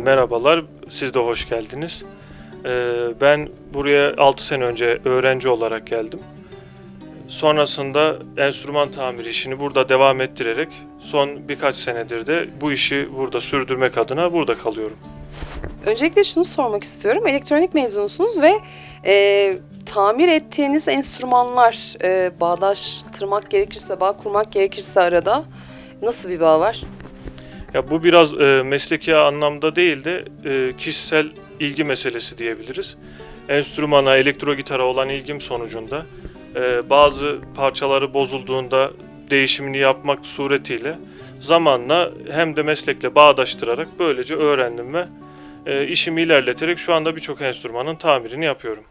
merhabalar, siz de hoş geldiniz. Ee, ben buraya 6 sene önce öğrenci olarak geldim. Sonrasında enstrüman tamiri işini burada devam ettirerek son birkaç senedir de bu işi burada sürdürmek adına burada kalıyorum. Öncelikle şunu sormak istiyorum. Elektronik mezunusunuz ve e, tamir ettiğiniz enstrümanlar e, bağdaştırmak gerekirse, bağ kurmak gerekirse arada nasıl bir bağ var? Ya bu biraz e, mesleki anlamda değil de e, kişisel ilgi meselesi diyebiliriz. Enstrümana, elektro gitara olan ilgim sonucunda e, bazı parçaları bozulduğunda değişimini yapmak suretiyle zamanla hem de meslekle bağdaştırarak böylece öğrendim ve e, işimi ilerleterek şu anda birçok enstrümanın tamirini yapıyorum.